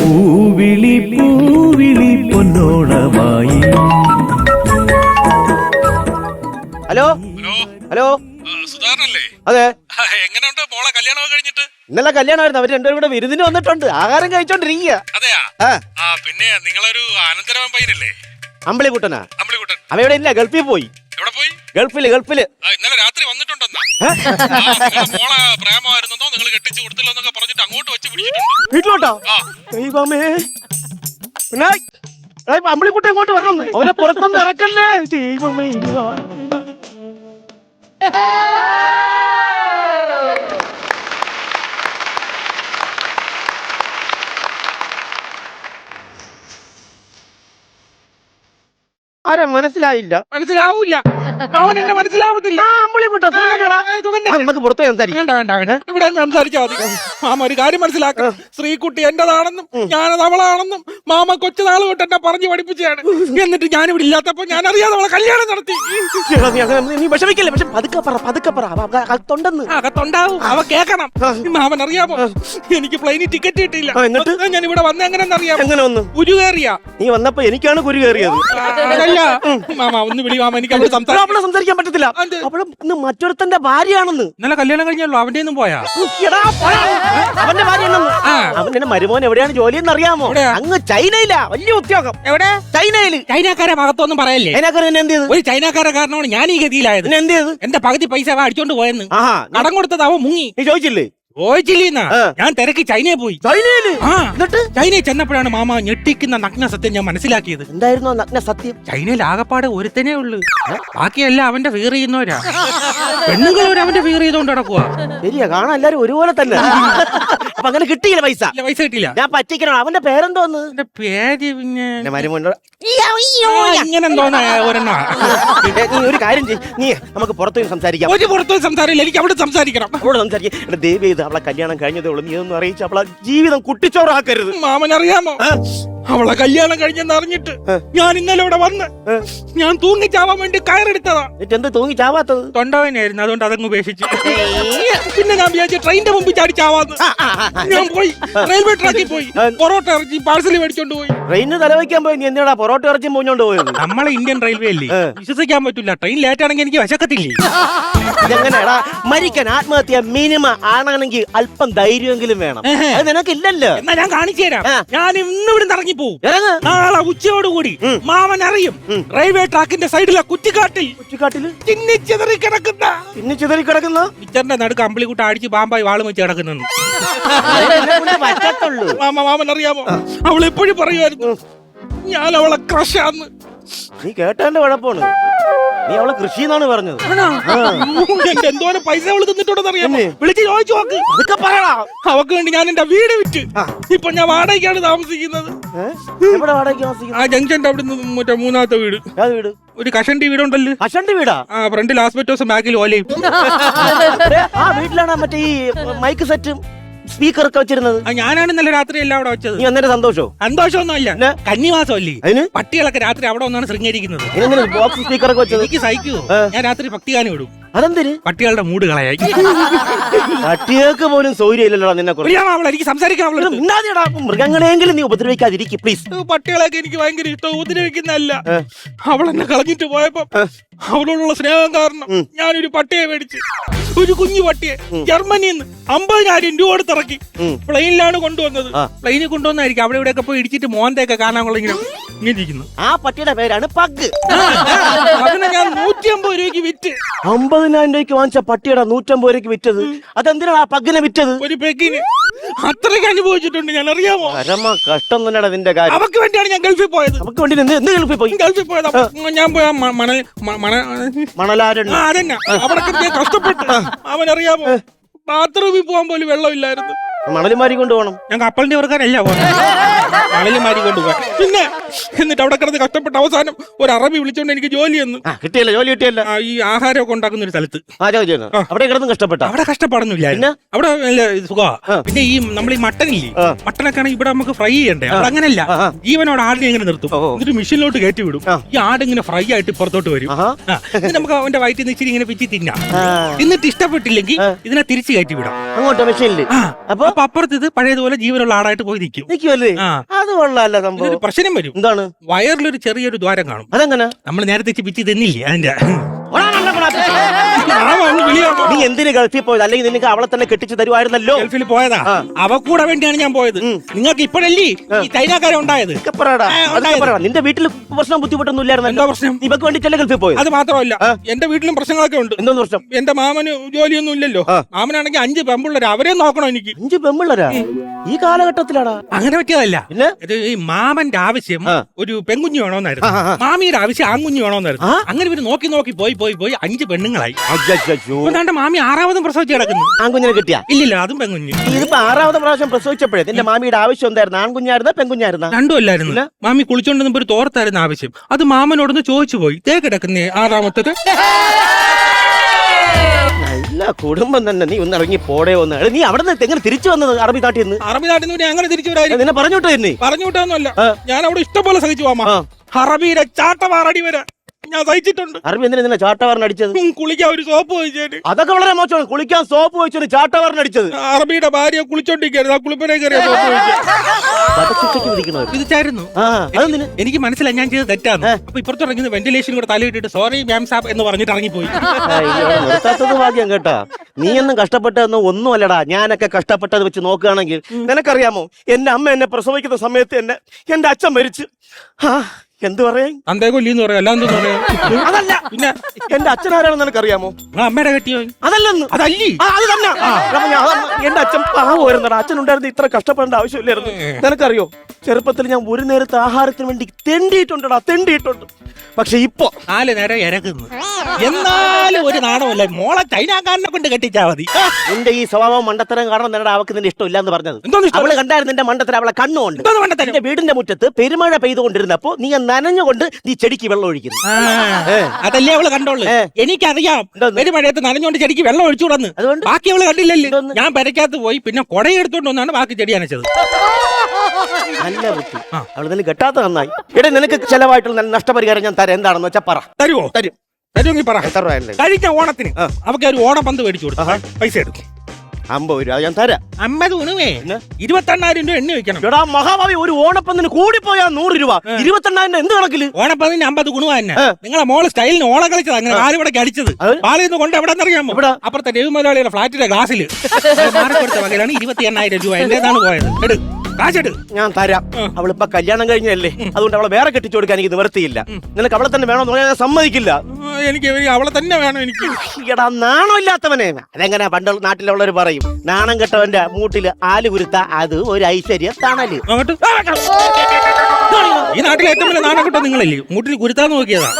പൂവിളി പൂവിളി പൊന്നോണമായി. Hello? Hello? സുധാകരനല്ലേ? അതെ. എങ്ങനെയുണ്ട് മോളെ കല്യാണം കഴിഞ്ഞിട്ട്? ഇന്നലെ കല്യാണമായിരുന്നു. അവർ രണ്ടുപേരും കൂടെ വിരുന്നിന് വന്നിട്ടുണ്ട്. ആഹാരം കഴിച്ചോണ്ടിരിക്കുക അതെയാ? പിന്നെ നിങ്ങളൊരു അനന്തരവൻ പയ്യനല്ലേ? അമ്പളിക്കുട്ടനാ. അമ്പിളിക്കുട്ടൻ. അവയുടെ ഇല്ല ഗൾഫിൽ പോയി. എവിടെ പോയി? ഗൾഫിൽ ഗൾഫിൽ. ആ ഇന്നലെ രാത്രി വന്നിട്ടുണ്ടെന്നാ. ആ, നിങ്ങളെ മോളെ പ്രേമമായിരുന്നോ നിങ്ങൾ കെട്ടിച്ചു കൊടുത്തില്ലോ എന്നൊക്കെ പറഞ്ഞിട്ട് അങ്ങോട്ട് വെച്ച് പിടിച്ചിട്ടുണ്ട്. വീട്ടിലോട്ടോ? ആ. ദൈവമേ. പിന്നെ? അമ്പിളിക്കുട്ടി ഇങ്ങോട്ട് വരണം? അവനെ പുറത്തൊന്നും ഇറക്കല്ലേ? ദൈവമേ വാ. ആരെ മനസ്സിലായില്ല? മനസ്സിലാവൂല അവൻ എന്നെ മനസ്സിലാവത്തില്ല. നമുക്ക് പുറത്ത് സംസാരിക്കാം. വേണ്ട വേണ്ട വേണ്ട. ഇവിടെ നിന്ന് സംസാരിച്ചാൽ മതി. മാമ ഒരു കാര്യം മനസ്സിലാക്കണം ശ്രീകുട്ടി എന്റേതാണെന്നും ഞാനത് അവളാണെന്നും മാമ കൊച്ചു നാൾ തൊട്ട് എന്നെ പറഞ്ഞു പഠിപ്പിച്ചതാണ്. എന്നിട്ട് ഞാനിവിടെ ഇല്ലാത്തപ്പോ ഞാൻ അറിയാതെ അവളെ കല്യാണം നടത്തി. നീ വിഷമിക്കല്ലേ? പക്ഷെ പതുക്കെ പറ പതുക്കെ പറ. അകത്തുണ്ടെന്ന് അകത്തുണ്ടാവും. അവ കേക്കണം. മാമൻ അറിയാമോ? എനിക്ക് പ്ലെയിനിൽ ടിക്കറ്റ് കിട്ടിയില്ല. എന്നിട്ട്? ഞാൻ ഇവിടെ വന്ന എങ്ങനെയെന്ന് എങ്ങനെ വന്നു? കുരു കയറിയ. നീ വന്നപ്പോ എനിക്കാണ് കുരു കയറിയത്. മാമ ഒന്ന് വിളി മാമ എനിക്ക് അവിടെ അവളെ സംസാരിക്കാൻ പറ്റത്തില്ല? അവൾ ഇന്ന് മറ്റൊരുത്തന്റെ ഭാര്യയാണെന്ന്. ഇന്നലെ കല്യാണം കഴിഞ്ഞല്ലോ അവന്റെ ഒന്നും പോയാ? എടാ, പോടാ. അവന്റെ ഭാര്യ അവൻ അവന്റെ മരുമോൻ എവിടെയാണ് ജോലി എന്ന് അറിയാമോ? എവിടെയാ? അങ്ങ് ചൈനയിലാ. വലിയ ഉദ്യോഗം. എവിടെ? ചൈനയിൽ. ചൈനക്കാരെ ഭാഗത്തൊന്നും പറയല്ലേ? അതിനകത്ത് എന്നെ എന്ത് ചെയ്ത്? ഒരു ചൈനക്കാരെ കാരണമാണ് ഞാൻ ഈ ഗതിയിലായത്. നിന്നെ എന്ത് ചെയ്ത്? എന്റെ പകുതി പൈസ അവൻ അടിച്ചോണ്ട് പോയെന്ന്. ആഹാ കടം കൊടുത്തത് അവൻ മുങ്ങി. നീ ചോദിച്ചില്ലേ? ചോദിച്ചില്ലെന്നാ ഞാൻ തിരക്ക് ചൈനയിൽ പോയി. ചൈനയിൽ എന്നിട്ട്? ചൈനയിൽ ചെന്നപ്പോഴാണ് മാമ ഞെട്ടിക്കുന്ന നഗ്ന സത്യം ഞാൻ മനസ്സിലാക്കിയത്. എന്തായിരുന്നു നഗ്ന സത്യം ചൈനയിൽ ആകപ്പാടെ ഒരുത്തനേ ഉള്ളു. ബാക്കിയെല്ലാം അവന്റെ ഫീർ ചെയ്യുന്നവരാ. പെണ്ണുങ്ങൾ ഒരു അവന്റെ ഫീർ ചെയ്തോണ്ട് നടക്കുക ശരിയാ കാണാൻ എല്ലാരും ഒരുപോലെ തന്നെ. അപ്പൊ അങ്ങനെ കിട്ടിയില്ല പൈസ. ഇല്ല പൈസ കിട്ടിയില്ല. ഞാൻ പറ്റിക്കണോ? അവന്റെ പേരെന്തോന്ന്? എന്റെ പേര് പിന്നെ എന്റെ മരുമോനോട് ആ, ഇങ്ങനെ എന്തോന്നാ ഒരെണ്ണ? ഏ, നീ ഒരു കാര്യം ചെയ്യ്. നീ നമുക്ക് പുറത്തു പോയി സംസാരിക്കാം. ഒരു പുറത്തു സംസാരമില്ല. എനിക്ക് അവിടെ സംസാരിക്കണം. അവളോട് സംസാരിക്കാം. ദേവി ഇത് അവളെ കല്യാണം കഴിഞ്ഞതേ ഉള്ളൂ. നീ ഒന്നും അറിയിച്ച് അവളെ ജീവിതം കുട്ടിച്ചോറാക്കരുത്. മാമൻ അറിയാമോ അവളെ കല്യാണം കഴിഞ്ഞെന്ന് അറിഞ്ഞിട്ട് ഞാൻ ഇന്നലെ ഇവിടെ വന്ന് ഞാൻ തൂങ്ങിച്ചാവാൻ വേണ്ടി കയറെടുത്തതാ. എന്ത് തൂങ്ങി ചാവാത്തത് തൊണ്ടവനായിരുന്നു അതുകൊണ്ട് അതങ്ങ് ഉപേക്ഷിച്ചു. പിന്നെ ഞാൻ വിചാരിച്ചു ട്രെയിനിന്റെ മുമ്പിൽ ചാടി ചാവാന്ന്. ഞാൻ പോയി റെയിൽവേ ട്രാക്കിൽ പോയി. പൊറോട്ട ഇറച്ചി പാഴ്സൽ മേടിച്ചോണ്ട് പോയി. ട്രെയിനിന് തലവയ്ക്കാൻ പോയി എന്തിനാ പൊറോട്ട ഇറച്ചി പോഞ്ഞോണ്ട് പോയത്? നമ്മളെ ഇന്ത്യൻ റെയിൽവേ അല്ലേ? വിശ്വസിക്കാൻ പറ്റില്ല. ട്രെയിൻ ലേറ്റ് ആണെങ്കിൽ എനിക്ക് വിശക്കത്തില്ലേ? ഇതെങ്ങനെയാടാ? മരിക്കാൻ ആത്മഹത്യ മിനിമം ആണെങ്കിൽ അല്പം ധൈര്യമെങ്കിലും വേണം. അത് നിനക്കില്ലല്ലോ. എന്നാ ഞാൻ കാണിച്ചു തരാം. ഞാൻ ഇന്നിവിടെ ഇറങ്ങി പോവും. ഇറങ്ങ്. നാളെ ഉച്ചയോടുകൂടി മാമൻ അറിയും. റെയിൽവേ ട്രാക്കിന്റെ സൈഡിലെ കുറ്റിക്കാട്ടിൽ കുറ്റിക്കാട്ടിൽ? ചിതറി കിടക്കുന്ന. പിന്നെ ചിതറി കിടക്കുന്ന? മിച്ചറിന്റെ നടുക്ക് അമ്പിളിക്കുട്ട അടിച്ച് പാമ്പായി വാളും വെച്ച് കിടക്കുന്നു പറ്റത്തുള്ളൂ. മാമ മാമൻ അറിയാമോ? അവൾ എപ്പോഴും പറയുമായിരുന്നു ഞാൻ അവളെ ക്രഷാന്ന് നീ കേട്ടതിന്റെ കുഴപ്പമാണ്. നീ അവളെ കൃഷി എന്നാണ് പറഞ്ഞത് എന്റെ എന്തോരം പൈസ അവൾ തിന്നിട്ടുണ്ടെന്ന് അറിയാമോ? വിളിച്ച് ചോദിച്ചു നോക്ക്. അതൊക്കെ പറയടാ. അവക്ക് വേണ്ടി ഞാൻ എന്റെ വീട് വിറ്റ്. ഇപ്പൊ ഞാൻ വാടകയ്ക്കാണ് താമസിക്കുന്നത്? എവിടെ വാടകയ്ക്ക് ആ ജംഗ്ഷന്റെ അവിടെ മറ്റേ മൂന്നാമത്തെ വീട്. ഏത് വീട്? ഒരു കഷണ്ടി വീടുണ്ടല്ലോ. അശന്റെ വീടാ? ആ ഫ്രണ്ടിൽ ലാസ്റ്റ് ബാക്കിൽ ഓലയും. ആ വീട്ടിലാണ് മറ്റേ ഈ മൈക്ക് സെറ്റും സ്പീക്കർ ഒക്കെ വെച്ചിരുന്നത്? ആ ഞാനാണ് ഇന്നലെ രാത്രി എല്ലാം അവിടെ വെച്ചത്. നീ അന്നേരം സന്തോഷോ? സന്തോഷമൊന്നുമല്ല. പിന്നെ? കന്നിവാസം അല്ലേ അതിന്? പട്ടികളൊക്കെ രാത്രി അവിടെ ഒന്നാണ് ശൃംഗരിക്കുന്നത്. ബോക്സ് സ്പീക്കർ ഒക്കെ വെച്ചത്? എനിക്ക് സഹിക്കുവോ. ഞാൻ രാത്രി ഭക്തിഗാനം ഇടും. അതെന്തിന്? പട്ടികളുടെ മൂട് കളയായി പട്ടികൾക്ക് പോലും സൗകര്യം ഇല്ലല്ലോ നിന്നെ കുറിച്ച്. അവളെ എനിക്ക് സംസാരിക്കാൻ അവളെ മിണ്ടാതെടാ, മൃഗങ്ങളെങ്കിലും നീ ഉപദ്രവിക്കാതിരിക്കും പ്ലീസ് പട്ടികളൊക്കെ എനിക്ക് ഭയങ്കര ഇഷ്ടം ഉപദ്രവിക്കുന്നതല്ല. ഏ. അവൾ എന്നെ കളഞ്ഞിട്ട് പോയപ്പോ അവളോടുള്ള സ്നേഹം കാരണം. ഞാനൊരു പട്ടിയെ മേടിച്ച്. ഒരു കുഞ്ഞു പട്ടിയെ ജർമ്മനിയിൽ നിന്ന് അമ്പതിനായിരം രൂപ കൊടുത്തിറക്കി. പ്ലെയിനിലാണ് കൊണ്ടുവന്നത്. പ്ലെയിനിൽ കൊണ്ടുവന്നായിരിക്കും അവിടെ ഇവിടെയൊക്കെ പോയി ഇടിച്ചിട്ട് മോന്തയൊക്കെ കാണാൻ കൊള്ള ഇങ്ങനെ ഇരിക്കുന്നു ആ പട്ടിയുടെ പേരാണ് പഗ്. അതിനെ ഞാൻ നൂറ്റി അമ്പത് രൂപയ്ക്ക് വിറ്റ്. അമ്പതിനായിരം രൂപയ്ക്ക് വാങ്ങിച്ച പട്ടിയുടെ നൂറ്റമ്പത് രൂപയ്ക്ക് വിറ്റത്. അതെന്തിനാണ് ആ പഗ്ഗിനെ വിറ്റത്? ഒരു പെക്കിന് അത്രയ്ക്ക് അനുഭവിച്ചിട്ടുണ്ട് ഞാൻ അറിയാമോ പരമ കഷ്ടം തന്നെയാണ് നിന്റെ കാര്യം. അവക്ക് വേണ്ടിയാണ് ഞാൻ ഗൾഫിൽ പോയത്. നമുക്ക് വേണ്ടി എന്ത് എന്ത് ഗൾഫിൽ പോയി? ഗൾഫിൽ പോയത്. അപ്പൊ ഞാൻ പോയ മ- മണൽ മ- മണ മണലാരണ്യ ആ അതന്നെ അവിടെ കഷ്ടപ്പെട്ടു. അവനറിയാമോ? ബാത്റൂമിൽ പോകാൻ പോലും വെള്ളമില്ലായിരുന്നു. മണലുമാരി കൊണ്ടുപോകണം. ഞാൻ കപ്പലിന്റെ വർക്കാരല്ല മണലിമാരി കൊണ്ടുപോകാൻ. പിന്നെ എന്നിട്ട് അവിടെ കിടന്ന് കഷ്ടപ്പെട്ട അവസാനം ഒരു അറബി വിളിച്ചോണ്ട് എനിക്ക് ജോലി എന്ന് ആ കിട്ടിയല്ല ജോലി കിട്ടിയല്ല. ആ, ഈ ആഹാരമൊക്കെ ഉണ്ടാക്കുന്ന ഒരു സ്ഥലത്ത് ആരോ ചെയ്യുന്നു ആ. അവിടെ കിടന്ന് കഷ്ടപ്പെട്ട? അവിടെ കഷ്ടപ്പാടൊന്നുമില്ല. അവിടെ നല്ല സുഖമാ ആ. പിന്നെ ഈ നമ്മൾ ഈ മട്ടനില്ലേ? ആ. മട്ടനൊക്കെ ആണെങ്കിൽ ഇവിടെ നമുക്ക് ഫ്രൈ ചെയ്യണ്ടേ? അവിടെ അങ്ങനല്ല. ആ, ആ. ജീവനോട് ആടിനെ ഇങ്ങനെ നിർത്തും. ഓ. എന്നിട്ട് മെഷീനിലോട്ട് കയറ്റി വിടും. ആ. ഈ ആട് ഇങ്ങനെ ഫ്രൈ ആയിട്ട് പുറത്തോട്ട് വരും. ആഹാ. ആ, എന്നിട്ട് നമുക്ക് അവന്റെ വയറ്റിൽ നിന്ന് ഇച്ചിരി ഇങ്ങനെ പിച്ചി തിന്നാം. ആ. എന്നിട്ട് ഇഷ്ടപ്പെട്ടില്ലെങ്കിൽ ഇതിനെ തിരിച്ചു കയറ്റി വിടാം. അങ്ങോട്ടോ മെഷീനിൽ ആ. അപ്പൊ അപ്പൊ അപ്പുറത്ത് ഇത് പഴയതുപോലെ ജീവനുള്ള ആടായിട്ട് പോയി നിൽക്കും നിൽക്കുമല്ലേ അത് കൊള്ളാല്ല സംഭവം. പ്രശ്നം വരും. എന്താണ്? വയറിലൊരു ചെറിയൊരു ദ്വാരം കാണും. അതെങ്ങനെ? നമ്മൾ നേരത്തെ തന്നില്ലേ തിന്നില്ലേ അതിന്റെ? നീ എന്തിന് ഗൾഫിൽ പോയത്? അല്ലെങ്കിൽ നിനക്ക് അവളെ തന്നെ കെട്ടിച്ചു തരുമായിരുന്നല്ലോ ഗൾഫിൽ പോയതാ. അവ കൂടെ വേണ്ടിയാണ് ഞാൻ പോയത്. നിങ്ങൾക്ക് ഇപ്പോഴല്ലേ ഈ ചൈനക്കാരെ ഉണ്ടായത്. നിന്റെ വീട്ടിൽ പ്രശ്നം ബുദ്ധിമുട്ടൊന്നും ഇല്ലായിരുന്നല്ലോ എന്താ പ്രശ്നം? ഇവക്ക് വേണ്ടിട്ടല്ലേ ഗൾഫിൽ പോയത്? അത് മാത്രമല്ല. എന്റെ വീട്ടിലും പ്രശ്നങ്ങളൊക്കെ ഉണ്ട്. എന്തോന്ന് പ്രശ്നം? എന്റെ മാമന് ജോലിയൊന്നും ഇല്ലല്ലോ. മാമനാണെങ്കിൽ അഞ്ച് പെമ്പിള്ളേര്. അവരെ നോക്കണം എനിക്ക്. അഞ്ച് പെമ്പിള്ളരാ? ഈ കാലഘട്ടത്തിലാടാ. അങ്ങനെ പറ്റിയതല്ല. ഈ മാമന്റെ ആവശ്യം ഒരു പെൺകുഞ്ഞു വേണമെന്നായിരുന്നു. മാമിയുടെ ആവശ്യം ആൺകുഞ്ഞു വേണമെന്നായിരുന്നു അങ്ങനെ ഇവർ നോക്കി നോക്കി പോയി പോയി പോയി. അഞ്ച് പെണ്ണുങ്ങളായി. അതാണ്ട് മാമി ആറാമതും പ്രസവിച്ച് കിടക്കുന്നു. ആൺകുഞ്ഞിനെ കിട്ടിയ? ഇല്ലില്ല അതും പെൺകുഞ്ഞ്. ഇതിപ്പോ ആറാമതും പ്രാവശ്യം പ്രസവിച്ചപ്പോഴേ എന്റെ മാമിയുടെ ആവശ്യം എന്തായിരുന്നു? ആൺകുഞ്ഞായിരുന്ന പെൺകുഞ്ഞായിരുന്ന? രണ്ടും അല്ലായിരുന്നു. മാമി കുളിച്ചോണ്ടിരുന്നപ്പോ ഒരു തോർത്തായിരുന്നു ആവശ്യം. അത് മാമനോടൊന്ന് ചോദിച്ചു പോയി. തേ കിടക്കുന്നേ ആറാമത്തത്. നല്ല കുടുംബം തന്നെ. നീ ഒന്ന് ഇറങ്ങി പോടേ ഒന്ന്. നീ അവിടെ നിന്ന് എങ്ങനെ തിരിച്ചു വന്നത് അറബി നാട്ടിൽ നിന്ന്? അറബി നാട്ടിൽ നിന്ന് അങ്ങനെ തിരിച്ചു വരായിരുന്നു നിന്നെ പറഞ്ഞു വിട്ടാന്നല്ല ഞാൻ അവിടെ ഇഷ്ടം പോലെ സഹിച്ചു പോവാ അറബിയിലെ ചാട്ടവാറടി വരെ. ഞാൻ സഹിച്ചിട്ടുണ്ട്. അറബി എന്തിനാ നിന്നെ ചാട്ടവാറിന് അടിച്ചത്? കുളിക്കാൻ ഒരു സോപ്പ് ചോദിച്ചേന് അതൊക്കെ വളരെ മോശമാണ്. കുളിക്കാൻ സോപ്പ് വെച്ചൊരു ചാട്ടവാറിന് അടിച്ചത്. അറബിയുടെ ഭാര്യ കുളിച്ചോണ്ടിരിക്കുന്നത് ആ കുളിപ്പനെ കയറിയ സോപ്പ് ചോദിച്ചേ വധശിക്ഷയ്ക്ക് വിധിക്കണവർ വിധിച്ചായിരുന്നു ആ അതെന്തിന്? എനിക്ക് മനസ്സിലായി ഞാൻ ചെയ്ത് തെറ്റാണ് അപ്പൊ ഇപ്പുറത്ത് ഇറങ്ങുന്ന വെന്റിലേഷൻ കൂടെ തലയിട്ടിട്ട് സോറി മാം സാബ് എന്ന് പറഞ്ഞിട്ട് ഇറങ്ങിപ്പോയി. അയ്യോ, നിർത്താത്തത് ഭാഗ്യം കേട്ടാ. നീ എന്നും കഷ്ടപ്പെട്ടതെന്ന് ഒന്നുമല്ലടാ. ഞാനൊക്കെ കഷ്ടപ്പെട്ടത് വെച്ച് നോക്കുകയാണെങ്കിൽ നിനക്കറിയാമോ? എന്റെ അമ്മ എന്നെ പ്രസവിക്കുന്ന സമയത്ത് എന്നെ എന്റെ അച്ഛൻ മരിച്ചു. ആ എന്ത് പറയാൻ അന്തേ കൊല്ലിന്ന് പറയാം. അല്ലാന്ന് പറയാ? അതല്ല. പിന്നെ? എന്റെ അച്ഛൻ ആരാണെന്ന് നിനക്കറിയാമോ? നിങ്ങളെ അമ്മയുടെ കെട്ടിയോ? അതല്ലെന്ന്. അതല്ലി. ആ, അത് തന്നെ. അപ്പൊ ഞാൻ- അതൊന്ന് എന്റെ അച്ഛൻ പാവമായിരുന്നടാ അച്ഛൻ ഉണ്ടായിരുന്നു ഇത്ര കഷ്ടപ്പെടേണ്ട ആവശ്യമില്ലായിരുന്നു. നിനക്കറിയോ? ചെറുപ്പത്തിൽ ഞാൻ ഒരു നേരത്തെ ആഹാരത്തിന് വേണ്ടി തെണ്ടിയിട്ടുണ്ടടാ തെണ്ടിയിട്ടുണ്ട്. പക്ഷെ ഇപ്പൊ നാല് നേരം ഇരക്കുന്നു എന്നാലും ഒരു നാണമല്ല മോളെ ചൈനാക്കാരനെ കൊണ്ട് കെട്ടിച്ചാ മതി. നിന്റെ ഈ സ്വഭാവം മണ്ടത്തരം കാരണം നിന്നെ അവക്ക് നിന്റെ ഇഷ്ടമില്ല എന്ന് പറഞ്ഞത്. എന്തോന്ന് ഇഷ്ടം? അവൾ കണ്ടായിരുന്നു എന്റെ മണ്ടത്തരം അവളെ കണ്ണുകൊണ്ട്. എന്തോന്ന് മണ്ടത്തരം? നിന്റെ വീടിന്റെ മുറ്റത്ത് പെരുമഴ പെയ്തുകൊണ്ടിരുന്നപ്പോ നീ നനഞ്ഞുകൊണ്ട് നീ ചെടിക്ക് വെള്ളം ഒഴിക്കുന്നു. അതല്ലേ അവൾ കണ്ടോളൂ. എനിക്കറിയാം? ഒരു മഴയത്ത് നനഞ്ഞുകൊണ്ട് ചെടിക്ക് വെള്ളം ഒഴിച്ചു കൊടുന്ന് അതുകൊണ്ട്? ബാക്കി അവൾ കണ്ടില്ലല്ലോ? ഞാൻ പെരക്കകത്ത് പോയി പിന്നെ കൊടയെടുത്തോണ്ട് വന്നാണ് ബാക്കി ചെടി അനച്ചത് നല്ല ബുദ്ധി. അവൾ നല്ല കെട്ടാത്ത നന്നായി. എടേ നിനക്ക് ചെലവായിട്ടുള്ള നല്ല നഷ്ടപരിഹാരം ഞാൻ തരാം. എന്താണെന്ന് വെച്ചാ പറ. തരുവോ? തരും. തരുമെങ്കിൽ പറ. കഴിഞ്ഞ ഓണത്തിന് അവർക്ക് ഒരു ഓണപ്പന്ത് മേടിച്ചു കൊടുത്തു. പൈസ എടുക്കും അമ്പത് രൂപ. ഞാൻ തരാം. അമ്പത് ഉണവേ? ഇരുപത്തെണ്ണായിരം രൂപ എണ്ണ വെക്കണം. എടാ മഹാഭാവി ഒരു ഓണപ്പന്നിന് കൂടിപ്പോയാ നൂറ് രൂപ. ഇരുപത്തെണ്ണായിരം എന്ത് കണക്കിൽ? ഓണപ്പതിന് അമ്പത് ഗുണമാ തന്നെ. നിങ്ങളെ മോൾ സ്റ്റൈലിന് ഓണം കളിച്ചത് അങ്ങനെ കാലിവിടെ അടിച്ചത്? പാലിൽ നിന്ന് കൊണ്ട് എവിടെ അറിയാമോ? അപ്പുറത്തെ രവി മലയാളിയുടെ ഫ്ലാറ്റിലെ ഗ്ലാസ്സിൽ മാറിക്കൊടുത്ത വകയിലാണ് ഇരുപത്തി എണ്ണായിരം രൂപ എന്റേതാണ് പോയത്. എടു. കാശെട്. ഞാൻ തരാം. അവളിപ്പോ കല്യാണം കഴിഞ്ഞല്ലേ അതുകൊണ്ട് അവളെ വേറെ കെട്ടിച്ചു കൊടുക്കാൻ എനിക്ക് നിവർത്തിയില്ല നിനക്ക് അവളെ തന്നെ വേണമെന്ന് പറഞ്ഞാൽ ഞാൻ സമ്മതിക്കില്ല. എനിക്ക് അവളെ തന്നെ വേണം എനിക്ക്. എടാ നാണം ഇല്ലാത്തവനെ. അതെങ്ങനെ പണ്ട് നാട്ടിലുള്ളവർ പറയും നാണം കെട്ടവന്റെ മൂട്ടിൽ ആൽ കുരുത്ത അത് ഒരു ഐശ്വര്യം തണൽ അങ്ങോട്ട് ഈ നാട്ടിലെ ഏറ്റവും വലിയ നാണക്കെട്ടോ കിട്ടും നിങ്ങളല്ലേ? മൂട്ടിൽ കുരുത്താൻ നോക്കിയതാ.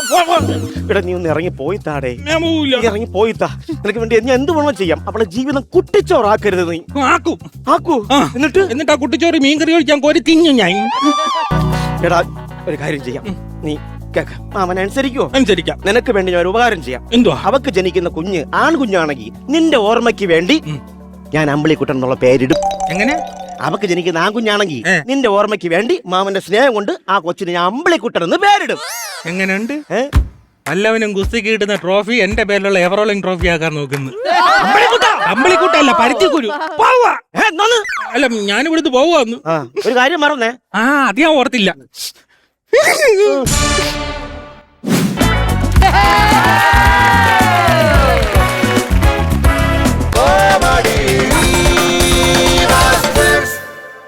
ഇവിടെ നീ ഒന്ന് ഇറങ്ങി പോയിത്താടേ. ഞാൻ പോവില്ല നീ ഇറങ്ങി പോയിത്താ. നിനക്ക് വേണ്ടി ഞാൻ എന്ത് വേണോ ചെയ്യാം. അവളെ ജീവിതം കുട്ടിച്ചോറാക്കരുത് നീ. ആക്കും. ആക്കൂ. ആ. എന്നിട്ട്? എന്നിട്ട് ആ കുട്ടിച്ചോറ് മീൻ കറി കഴിക്കാൻ കോരി തിന്നു ഞാൻ. എടാ ഒരു കാര്യം ചെയ്യാം. നീ കേക്ക. അനുസരിക്കാം? നിനക്ക് വേണ്ടി ഞാൻ ഒരു ഉപകാരം ചെയ്യാം. എന്തോ അവക്ക് ജനിക്കുന്ന കുഞ്ഞ് ആൺകുഞ്ഞാണെങ്കിൽ നിന്റെ ഓർമ്മയ്ക്ക് വേണ്ടി ഞാൻ അമ്പിളിക്കുട്ടൻ എന്നുള്ള പേരിടും. എങ്ങനെ? അവക്ക് ജനിക്കുന്ന ആൺകുഞ്ഞാണെങ്കിൽ കുഞ്ഞാണെങ്കിൽ നിന്റെ ഓർമ്മയ്ക്ക് വേണ്ടി മാമന്റെ സ്നേഹം കൊണ്ട് ആ കൊച്ചിനെ ഞാൻ അമ്പിളിക്കുട്ടൻ എന്ന് പേരിടും. എങ്ങനെയുണ്ട്? ഏ? വല്ലവനും കുസ്തിക്ക് കിട്ടുന്ന ട്രോഫി എന്റെ പേരിലുള്ള എവറോളിംഗ് ട്രോഫി ആക്കാൻ നോക്കുന്നു. അമ്പളിക്കുട്ടല്ല പരുത്തിക്കുരു ഏ? അല്ല ഞാൻ ഇവിടുന്ന് പോവാന്ന് ആ, ഒരു കാര്യം മറന്നേ. ആ അത് ഞാൻ ഓർത്തില്ല.